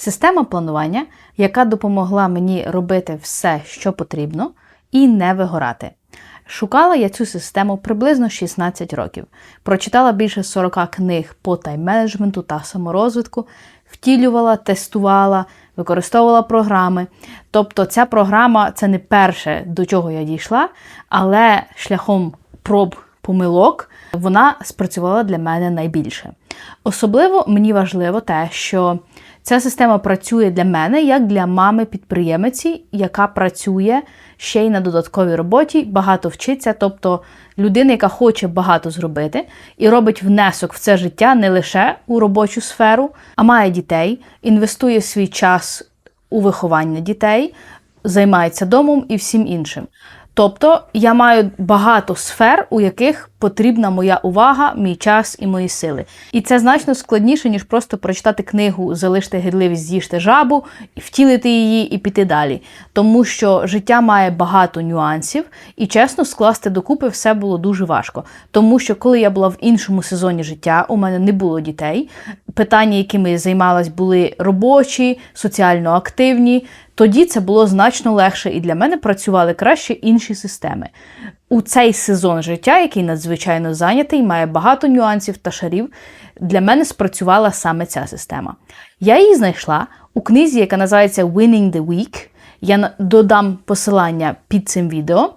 Система планування, яка допомогла мені робити все, що потрібно, і не вигорати. Шукала я цю систему приблизно 16 років. Прочитала більше 40 книг по тайм-менеджменту та саморозвитку, втілювала, тестувала, використовувала програми. Тобто ця програма це не перше, до чого я дійшла, але шляхом проб помилок вона спрацювала для мене найбільше. Особливо мені важливо те, що ця система працює для мене як для мами-підприємиці, яка працює ще й на додатковій роботі, багато вчиться, тобто людина, яка хоче багато зробити і робить внесок в це життя не лише у робочу сферу, а має дітей, інвестує свій час у виховання дітей, займається домом і всім іншим. Тобто я маю багато сфер, у яких потрібна моя увага, мій час і мої сили. І це значно складніше, ніж просто прочитати книгу Залиште гидливість, з'їжте жабу, втілити її і піти далі. Тому що життя має багато нюансів, і чесно, скласти докупи все було дуже важко. Тому що, коли я була в іншому сезоні життя, у мене не було дітей. Питання, якими я займалась, були робочі, соціально активні. Тоді це було значно легше, і для мене працювали краще інші системи. У цей сезон життя, який надзвичайно зайнятий, має багато нюансів та шарів. Для мене спрацювала саме ця система. Я її знайшла у книзі, яка називається Winning the Week. Я додам посилання під цим відео.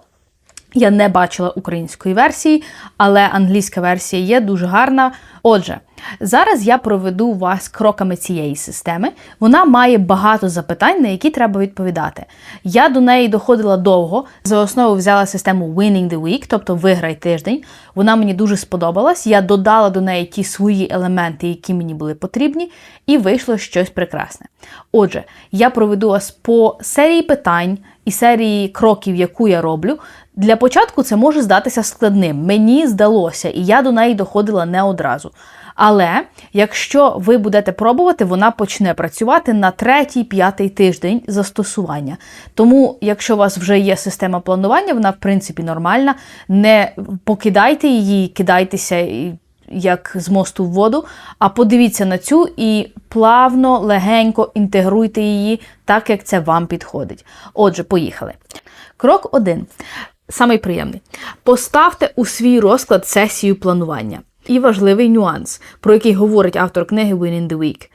Я не бачила української версії, але англійська версія є дуже гарна. Отже, зараз я проведу вас кроками цієї системи. Вона має багато запитань, на які треба відповідати. Я до неї доходила довго. За основу взяла систему Winning the Week, тобто виграй тиждень. Вона мені дуже сподобалась. Я додала до неї ті свої елементи, які мені були потрібні, і вийшло щось прекрасне. Отже, я проведу вас по серії питань і серії кроків, яку я роблю. Для початку це може здатися складним. Мені здалося, і я до неї доходила не одразу. Але якщо ви будете пробувати, вона почне працювати на третій, п'ятий тиждень застосування. Тому, якщо у вас вже є система планування, вона в принципі нормальна. Не покидайте її, кидайтеся як з мосту в воду, а подивіться на цю і плавно, легенько інтегруйте її так, як це вам підходить. Отже, поїхали. Крок один. Самий приємний. Поставте у свій розклад сесію планування. І важливий нюанс, про який говорить автор книги Win in the Week.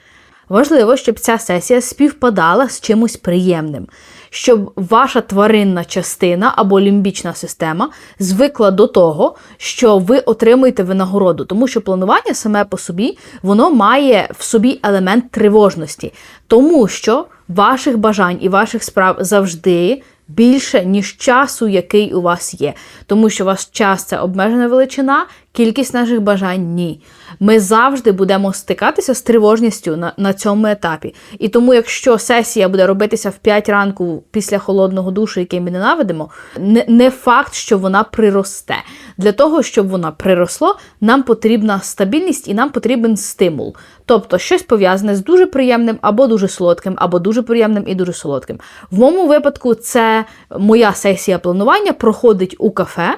Важливо, щоб ця сесія співпадала з чимось приємним, щоб ваша тваринна частина або лімбічна система звикла до того, що ви отримуєте винагороду, тому що планування саме по собі воно має в собі елемент тривожності, тому що ваших бажань і ваших справ завжди більше, ніж часу, який у вас є. Тому що у вас час це обмежена величина, кількість наших бажань ні. Ми завжди будемо стикатися з тривожністю на, на цьому етапі. І тому, якщо сесія буде робитися в 5 ранку після холодного душу, який ми ненавидимо, не, не факт, що вона приросте. Для того, щоб вона приросло, нам потрібна стабільність і нам потрібен стимул. Тобто щось пов'язане з дуже приємним або дуже солодким, або дуже приємним і дуже солодким. В моєму випадку, це моя сесія планування проходить у кафе.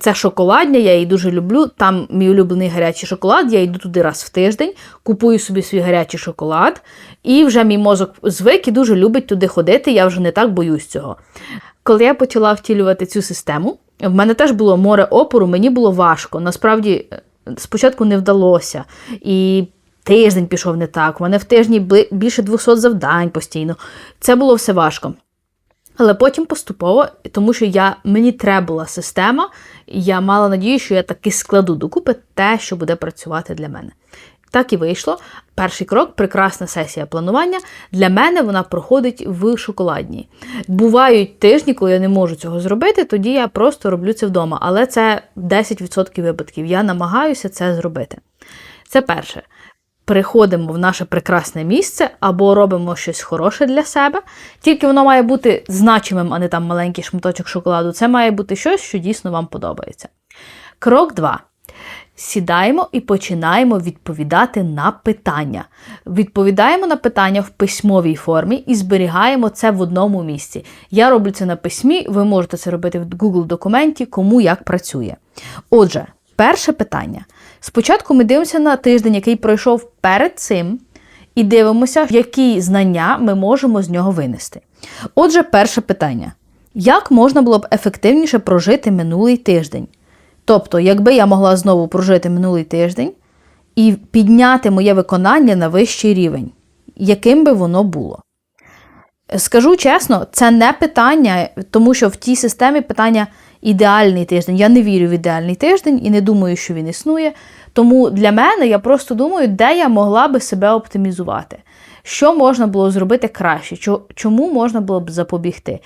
Це шоколадня, я її дуже люблю. Там мій улюблений гарячий шоколад. Я йду туди раз в тиждень, купую собі свій гарячий шоколад, і вже мій мозок звик і дуже любить туди ходити. Я вже не так боюсь цього. Коли я почала втілювати цю систему, в мене теж було море опору, мені було важко. Насправді, спочатку не вдалося. І тиждень пішов не так. У мене в тижні більше 200 завдань постійно. Це було все важко. Але потім поступово, тому що я, мені треба була система, і я мала надію, що я таки складу докупи те, що буде працювати для мене. Так і вийшло. Перший крок прекрасна сесія планування. Для мене вона проходить в шоколадній. Бувають тижні, коли я не можу цього зробити, тоді я просто роблю це вдома. Але це 10% випадків. Я намагаюся це зробити. Це перше приходимо в наше прекрасне місце або робимо щось хороше для себе. Тільки воно має бути значимим, а не там маленький шматочок шоколаду. Це має бути щось, що дійсно вам подобається. Крок 2. Сідаємо і починаємо відповідати на питання. Відповідаємо на питання в письмовій формі і зберігаємо це в одному місці. Я роблю це на письмі, ви можете це робити в Google документі, кому як працює. Отже, перше питання. Спочатку ми дивимося на тиждень, який пройшов перед цим, і дивимося, які знання ми можемо з нього винести. Отже, перше питання: як можна було б ефективніше прожити минулий тиждень? Тобто, якби я могла знову прожити минулий тиждень і підняти моє виконання на вищий рівень, яким би воно було? Скажу чесно, це не питання, тому що в тій системі питання ідеальний тиждень. Я не вірю в ідеальний тиждень і не думаю, що він існує. Тому для мене я просто думаю, де я могла би себе оптимізувати, що можна було зробити краще, чому можна було б запобігти.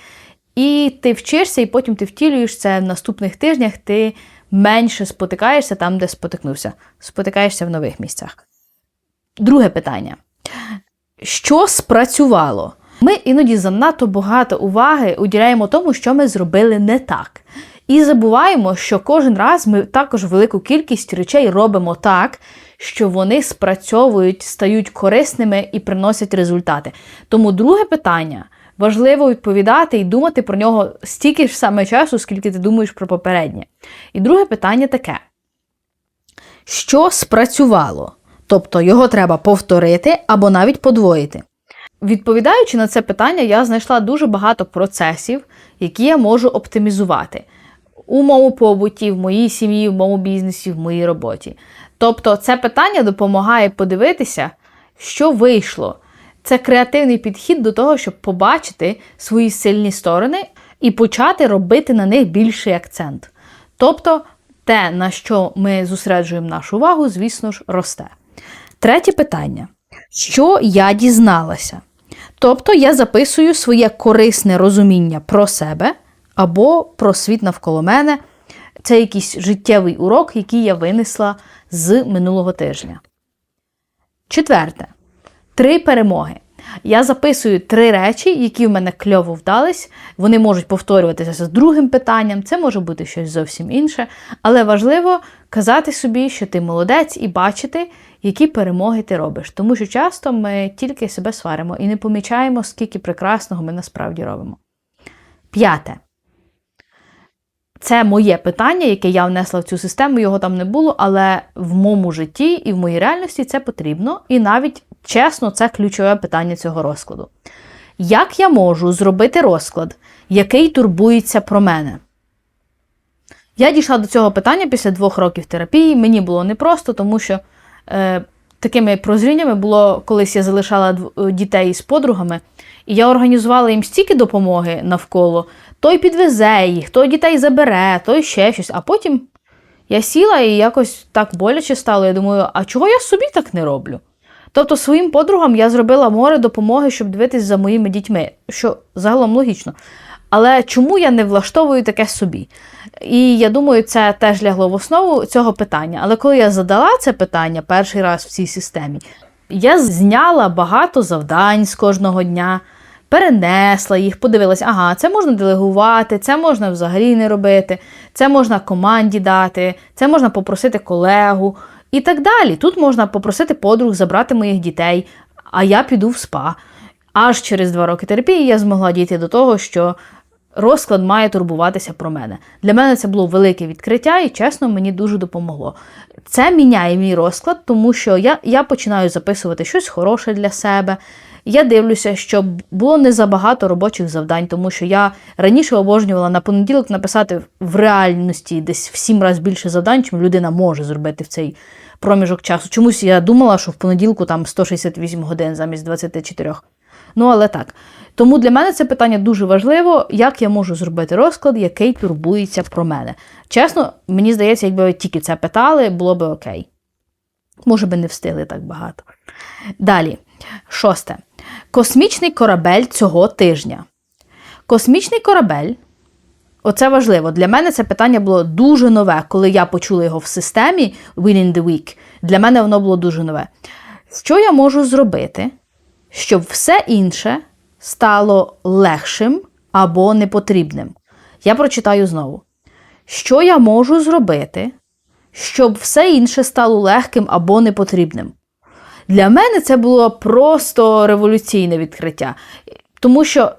І ти вчишся, і потім ти втілюєш це в наступних тижнях, ти менше спотикаєшся там, де спотикнувся. Спотикаєшся в нових місцях. Друге питання: що спрацювало? Ми іноді занадто багато уваги уділяємо тому, що ми зробили не так. І забуваємо, що кожен раз ми також велику кількість речей робимо так, що вони спрацьовують, стають корисними і приносять результати. Тому друге питання важливо відповідати і думати про нього стільки ж саме часу, скільки ти думаєш про попереднє. І друге питання таке: що спрацювало? Тобто його треба повторити або навіть подвоїти. Відповідаючи на це питання, я знайшла дуже багато процесів, які я можу оптимізувати у моєму побуті, в моїй сім'ї, в моєму бізнесі, в моїй роботі. Тобто, це питання допомагає подивитися, що вийшло. Це креативний підхід до того, щоб побачити свої сильні сторони і почати робити на них більший акцент. Тобто, те, на що ми зосереджуємо нашу увагу, звісно ж, росте. Третє питання: що я дізналася? Тобто я записую своє корисне розуміння про себе або про світ навколо мене. Це якийсь життєвий урок, який я винесла з минулого тижня. Четверте. Три перемоги. Я записую три речі, які в мене кльово вдались. Вони можуть повторюватися з другим питанням, це може бути щось зовсім інше. Але важливо казати собі, що ти молодець, і бачити, які перемоги ти робиш. Тому що часто ми тільки себе сваримо і не помічаємо, скільки прекрасного ми насправді робимо. П'яте. Це моє питання, яке я внесла в цю систему, його там не було, але в моєму житті і в моїй реальності це потрібно. І навіть чесно, це ключове питання цього розкладу. Як я можу зробити розклад, який турбується про мене? Я дійшла до цього питання після двох років терапії. Мені було непросто, тому що е, такими прозріннями було, колись я залишала дітей з подругами, і я організувала їм стільки допомоги навколо, той підвезе їх, той дітей забере, той ще щось. А потім я сіла і якось так боляче стало. Я думаю, а чого я собі так не роблю? Тобто своїм подругам я зробила море допомоги, щоб дивитись за моїми дітьми, що загалом логічно. Але чому я не влаштовую таке собі? І я думаю, це теж лягло в основу цього питання. Але коли я задала це питання перший раз в цій системі, я зняла багато завдань з кожного дня перенесла їх, подивилася, ага, це можна делегувати, це можна взагалі не робити, це можна команді дати, це можна попросити колегу і так далі. Тут можна попросити подруг забрати моїх дітей, а я піду в спа. Аж через два роки терапії я змогла дійти до того, що розклад має турбуватися про мене. Для мене це було велике відкриття, і чесно, мені дуже допомогло. Це міняє мій розклад, тому що я, я починаю записувати щось хороше для себе. Я дивлюся, що було не забагато робочих завдань, тому що я раніше обожнювала на понеділок написати в реальності десь в сім разів більше завдань, чим людина може зробити в цей проміжок часу. Чомусь я думала, що в понеділку там 168 годин замість 24. Ну, але так. Тому для мене це питання дуже важливо, як я можу зробити розклад, який турбується про мене. Чесно, мені здається, якби ви тільки це питали, було би окей. Може би не встигли так багато. Далі, шосте. Космічний корабель цього тижня. Космічний корабель, оце важливо. Для мене це питання було дуже нове, коли я почула його в системі Within the Week. Для мене воно було дуже нове. Що я можу зробити, щоб все інше стало легшим або непотрібним? Я прочитаю знову. Що я можу зробити, щоб все інше стало легким або непотрібним? Для мене це було просто революційне відкриття. Тому що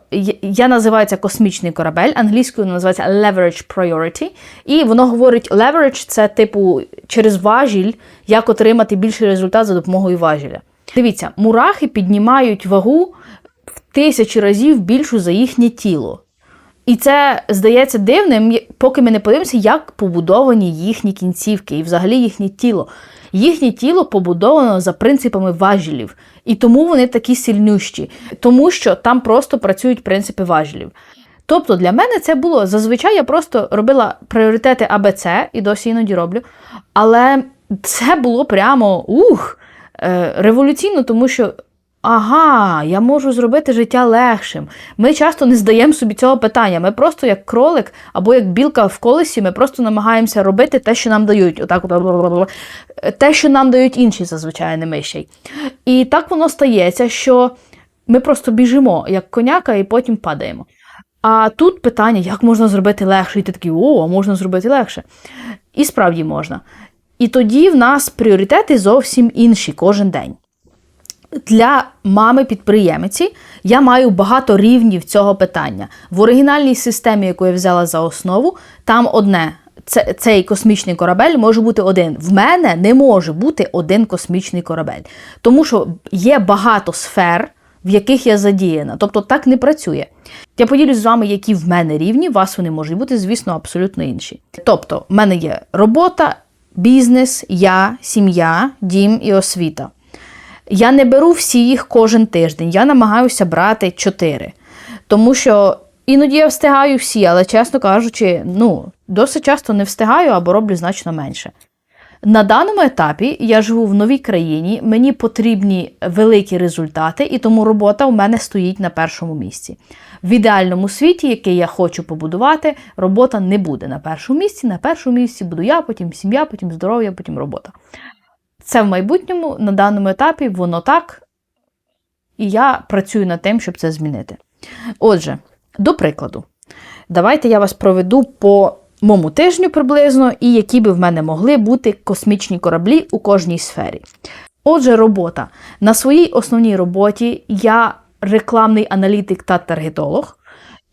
я називаю це космічний корабель, англійською називається leverage priority. І воно говорить, leverage – це типу через важіль, як отримати більший результат за допомогою важіля. Дивіться, мурахи піднімають вагу в тисячі разів більшу за їхнє тіло. І це здається дивним, поки ми не подивимося, як побудовані їхні кінцівки і взагалі їхнє тіло. Їхнє тіло побудовано за принципами важелів, і тому вони такі сильнющі, тому що там просто працюють принципи важелів. Тобто для мене це було зазвичай я просто робила пріоритети АБЦ і досі іноді роблю. Але це було прямо ух, е, революційно, тому що. Ага, я можу зробити життя легшим. Ми часто не здаємо собі цього питання. Ми просто як кролик або як білка в колесі, ми просто намагаємося робити те, що нам дають. Отак, те, що нам дають інші, зазвичай, не ми ще. І так воно стається, що ми просто біжимо, як коняка, і потім падаємо. А тут питання, як можна зробити легше? І ти такий, о, можна зробити легше. І справді можна. І тоді в нас пріоритети зовсім інші кожен день. Для мами-підприємиці я маю багато рівнів цього питання. В оригінальній системі, яку я взяла за основу, там одне. Цей космічний корабель може бути один. В мене не може бути один космічний корабель. Тому що є багато сфер, в яких я задіяна. Тобто так не працює. Я поділюсь з вами, які в мене рівні, у вас вони можуть бути, звісно, абсолютно інші. Тобто, в мене є робота, бізнес, я, сім'я, дім і освіта. Я не беру всі їх кожен тиждень, я намагаюся брати чотири. Тому що іноді я встигаю всі, але, чесно кажучи, ну, досить часто не встигаю або роблю значно менше. На даному етапі я живу в новій країні, мені потрібні великі результати, і тому робота у мене стоїть на першому місці. В ідеальному світі, який я хочу побудувати, робота не буде на першому місці. На першому місці буду я, потім сім'я, потім здоров'я, потім робота. Це в майбутньому, на даному етапі, воно так, і я працюю над тим, щоб це змінити. Отже, до прикладу, давайте я вас проведу по моєму тижню приблизно, і які би в мене могли бути космічні кораблі у кожній сфері. Отже, робота. На своїй основній роботі я рекламний аналітик та таргетолог,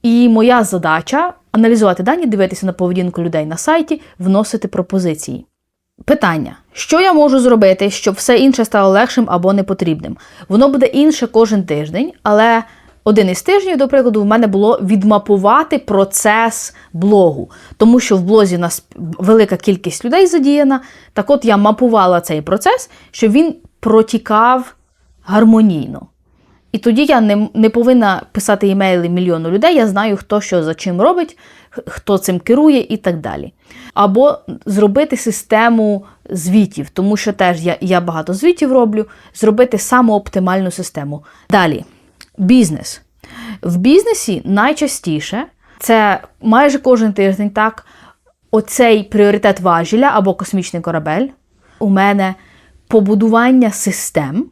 і моя задача аналізувати дані, дивитися на поведінку людей на сайті, вносити пропозиції. Питання: що я можу зробити, щоб все інше стало легшим або непотрібним? Воно буде інше кожен тиждень, але один із тижнів, до прикладу, в мене було відмапувати процес блогу, тому що в блозі у нас велика кількість людей задіяна. Так от я мапувала цей процес, щоб він протікав гармонійно. І тоді я не не повинна писати імейли мільйону людей, я знаю, хто що за чим робить, хто цим керує і так далі. Або зробити систему звітів, тому що теж я я багато звітів роблю, зробити саму оптимальну систему. Далі, бізнес. В бізнесі найчастіше це майже кожен тиждень так, оцей пріоритет важеля або космічний корабель. У мене побудування систем,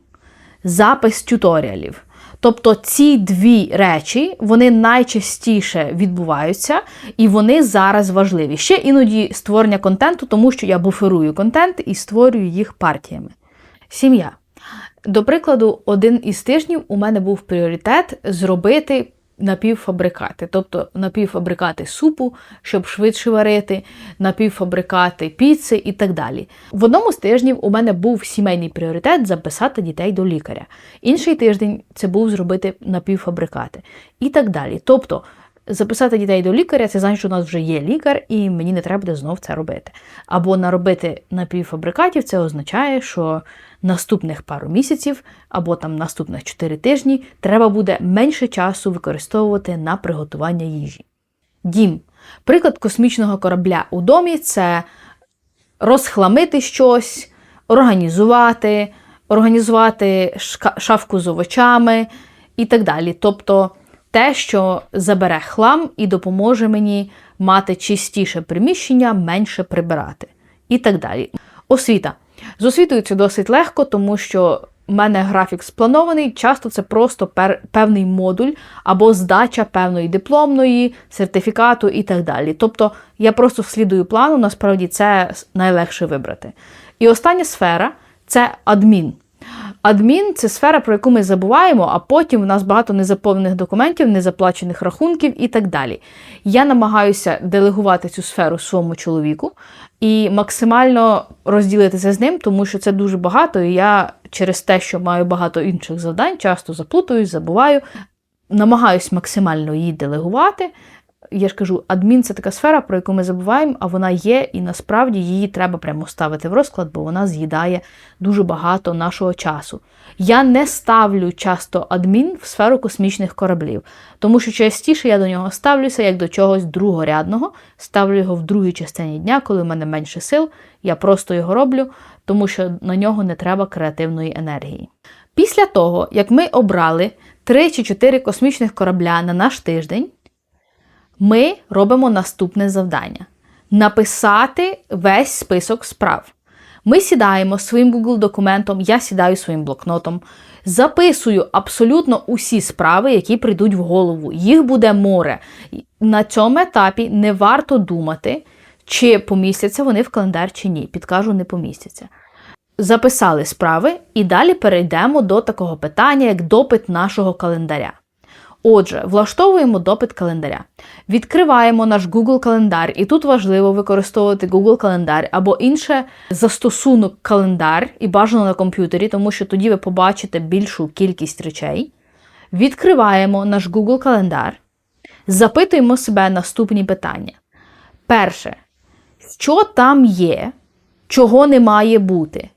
запис тюторіалів. Тобто ці дві речі вони найчастіше відбуваються, і вони зараз важливі. Ще іноді створення контенту, тому що я буферую контент і створюю їх партіями. Сім'я. До прикладу, один із тижнів у мене був пріоритет зробити напівфабрикати, тобто напівфабрикати супу, щоб швидше варити, напівфабрикати піци і так далі. В одному з тижнів у мене був сімейний пріоритет записати дітей до лікаря. Інший тиждень це був зробити напівфабрикати і так далі. Тобто. Записати дітей до лікаря, це значить, що у нас вже є лікар, і мені не треба буде знов це робити. Або наробити напівфабрикатів, це означає, що наступних пару місяців або там наступних 4 тижні треба буде менше часу використовувати на приготування їжі. Дім. Приклад космічного корабля у домі це розхламити щось, організувати, організувати шафку з овочами і так далі. Тобто те, що забере хлам і допоможе мені мати чистіше приміщення, менше прибирати. І так далі. Освіта. З освітою це досить легко, тому що в мене графік спланований, часто це просто пер, певний модуль або здача певної дипломної, сертифікату і так далі. Тобто я просто слідую плану, насправді це найлегше вибрати. І остання сфера це адмін. Адмін це сфера, про яку ми забуваємо, а потім в нас багато незаповнених документів, незаплачених рахунків і так далі. Я намагаюся делегувати цю сферу своєму чоловіку і максимально розділитися з ним, тому що це дуже багато, і я через те, що маю багато інших завдань, часто заплутуюсь, забуваю. Намагаюсь максимально її делегувати. Я ж кажу, адмін це така сфера, про яку ми забуваємо, а вона є, і насправді її треба прямо ставити в розклад, бо вона з'їдає дуже багато нашого часу. Я не ставлю часто адмін в сферу космічних кораблів, тому що частіше я до нього ставлюся як до чогось другорядного, ставлю його в другій частині дня, коли в мене менше сил, я просто його роблю, тому що на нього не треба креативної енергії. Після того, як ми обрали 3 чи 4 космічних корабля на наш тиждень, ми робимо наступне завдання: написати весь список справ. Ми сідаємо своїм Google документом, я сідаю своїм блокнотом, записую абсолютно усі справи, які прийдуть в голову. Їх буде море. На цьому етапі не варто думати, чи помістяться вони в календар чи ні. Підкажу, не помістяться. Записали справи і далі перейдемо до такого питання, як допит нашого календаря. Отже, влаштовуємо допит календаря. Відкриваємо наш Google календар, і тут важливо використовувати Google календар або інше застосунок календар і бажано на комп'ютері, тому що тоді ви побачите більшу кількість речей. Відкриваємо наш Google календар, запитуємо себе наступні питання. Перше, що там є, чого не має бути?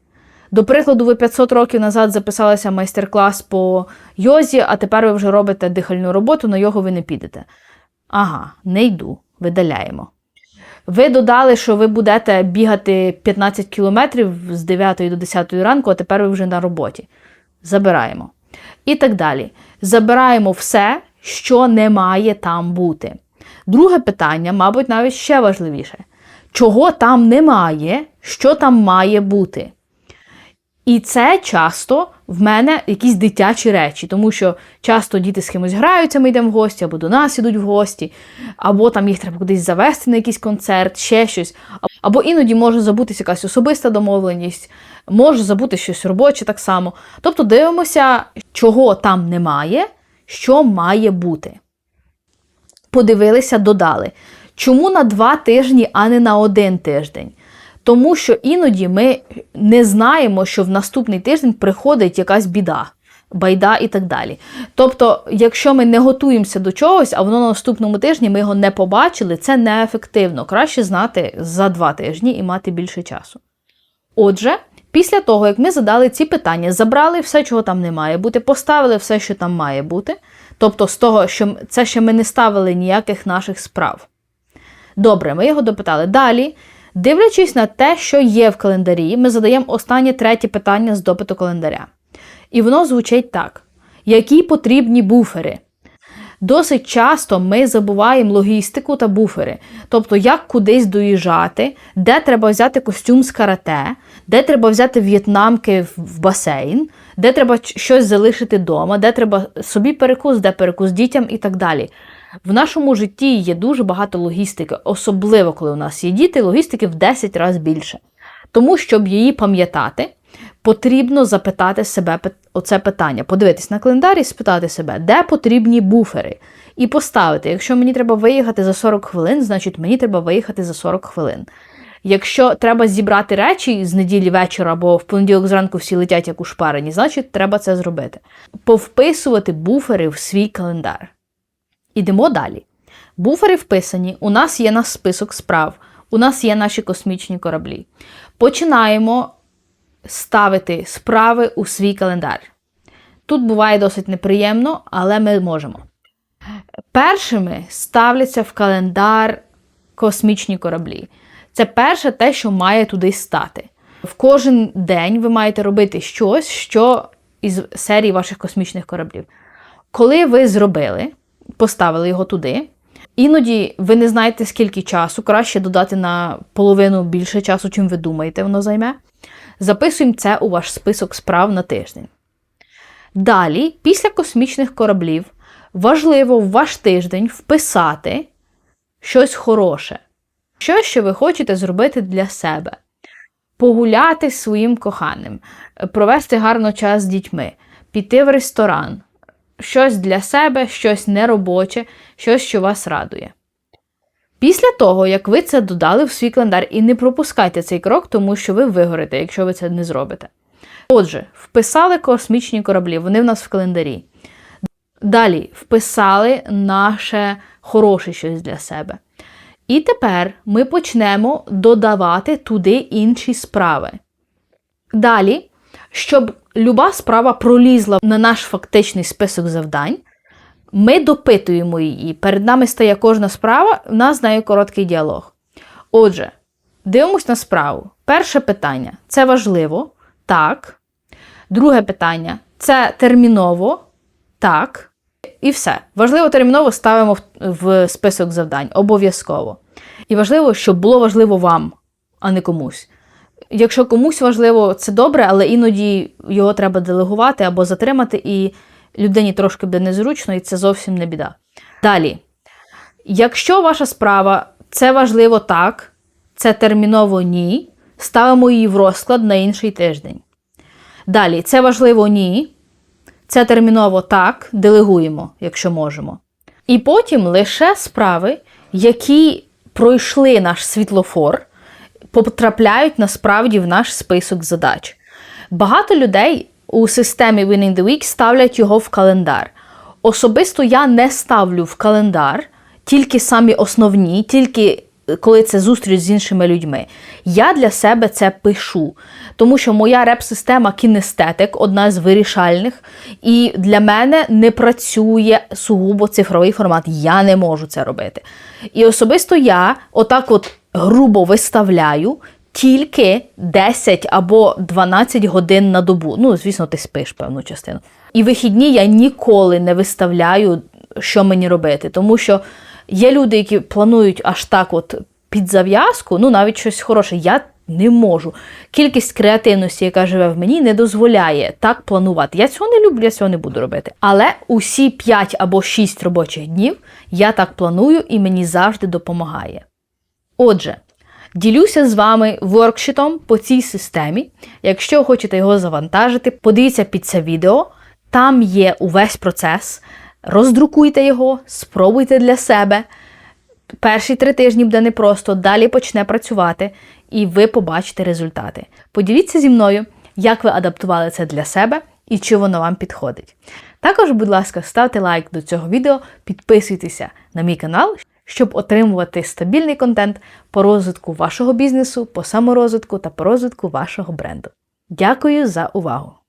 До прикладу, ви 500 років назад записалися майстер-клас по йозі, а тепер ви вже робите дихальну роботу, на його ви не підете. Ага, не йду, видаляємо. Ви додали, що ви будете бігати 15 кілометрів з 9 до 10 ранку, а тепер ви вже на роботі. Забираємо. І так далі. Забираємо все, що не має там бути. Друге питання, мабуть, навіть ще важливіше: чого там немає, що там має бути? І це часто в мене якісь дитячі речі, тому що часто діти з кимось граються, ми йдемо в гості, або до нас ідуть в гості, або там їх треба кудись завести на якийсь концерт, ще щось. Або іноді може забутися якась особиста домовленість, може забути щось робоче так само. Тобто дивимося, чого там немає, що має бути. Подивилися, додали. Чому на два тижні, а не на один тиждень? Тому що іноді ми не знаємо, що в наступний тиждень приходить якась біда, байда і так далі. Тобто, якщо ми не готуємося до чогось, а воно на наступному тижні ми його не побачили, це неефективно. Краще знати за два тижні і мати більше часу. Отже, після того, як ми задали ці питання, забрали все, чого там не має бути, поставили все, що там має бути. Тобто, з того, що це ще ми не ставили ніяких наших справ. Добре, ми його допитали. Далі. Дивлячись на те, що є в календарі, ми задаємо останнє третє питання з допиту календаря. І воно звучить так: які потрібні буфери? Досить часто ми забуваємо логістику та буфери, тобто як кудись доїжджати, де треба взяти костюм з карате, де треба взяти в'єтнамки в басейн, де треба щось залишити вдома, де треба собі перекус, де перекус дітям і так далі. В нашому житті є дуже багато логістики, особливо коли у нас є діти, логістики в 10 разів більше. Тому, щоб її пам'ятати, потрібно запитати себе оце питання, подивитись на календар і спитати себе, де потрібні буфери. І поставити, якщо мені треба виїхати за 40 хвилин, значить мені треба виїхати за 40 хвилин. Якщо треба зібрати речі з неділі вечора або в понеділок зранку всі летять як у шпарені, значить треба це зробити. Повписувати буфери в свій календар. Ідемо далі. Буфери вписані, у нас є наш список справ, у нас є наші космічні кораблі. Починаємо ставити справи у свій календар. Тут буває досить неприємно, але ми можемо. Першими ставляться в календар космічні кораблі. Це перше те, що має туди стати. В кожен день ви маєте робити щось, що із серії ваших космічних кораблів. Коли ви зробили, поставили його туди. Іноді ви не знаєте, скільки часу, краще додати на половину більше часу, чим ви думаєте, воно займе. Записуємо це у ваш список справ на тиждень. Далі, після космічних кораблів, важливо в ваш тиждень вписати щось хороше, щось, що ви хочете зробити для себе. погуляти з своїм коханим, провести гарно час з дітьми, піти в ресторан, щось для себе, щось неробоче, щось, що вас радує. Після того, як ви це додали в свій календар, і не пропускайте цей крок, тому що ви вигорите, якщо ви це не зробите. Отже, вписали космічні кораблі, вони в нас в календарі. Далі вписали наше хороше щось для себе. І тепер ми почнемо додавати туди інші справи. Далі, щоб люба справа пролізла на наш фактичний список завдань, ми допитуємо її. Перед нами стає кожна справа, в нас з нею короткий діалог. Отже, дивимось на справу. Перше питання це важливо? Так. Друге питання це терміново? Так. І все. Важливо терміново ставимо в, список завдань. Обов'язково. І важливо, щоб було важливо вам, а не комусь. Якщо комусь важливо, це добре, але іноді його треба делегувати або затримати, і людині трошки буде незручно, і це зовсім не біда. Далі, якщо ваша справа це важливо так, це терміново ні, ставимо її в розклад на інший тиждень. Далі, це важливо ні. Це терміново так, делегуємо, якщо можемо. І потім лише справи, які пройшли наш світлофор, потрапляють насправді в наш список задач. Багато людей у системі Winning the Week ставлять його в календар. Особисто я не ставлю в календар тільки самі основні, тільки коли це зустріч з іншими людьми. Я для себе це пишу, тому що моя реп-система кінестетик одна з вирішальних, і для мене не працює сугубо цифровий формат. Я не можу це робити. І особисто я отак от грубо виставляю. Тільки 10 або 12 годин на добу. Ну, звісно, ти спиш певну частину. І вихідні я ніколи не виставляю, що мені робити, тому що Є люди, які планують аж так, от під зав'язку, ну навіть щось хороше. Я не можу. Кількість креативності, яка живе в мені, не дозволяє так планувати. Я цього не люблю, я цього не буду робити. Але усі 5 або 6 робочих днів я так планую і мені завжди допомагає. Отже. Ділюся з вами воркшітом по цій системі. Якщо хочете його завантажити, подивіться під це відео. Там є увесь процес. Роздрукуйте його, спробуйте для себе. Перші три тижні буде непросто, далі почне працювати, і ви побачите результати. Поділіться зі мною, як ви адаптували це для себе і чи воно вам підходить. Також, будь ласка, ставте лайк до цього відео, підписуйтеся на мій канал, щоб отримувати стабільний контент по розвитку вашого бізнесу, по саморозвитку та по розвитку вашого бренду. Дякую за увагу!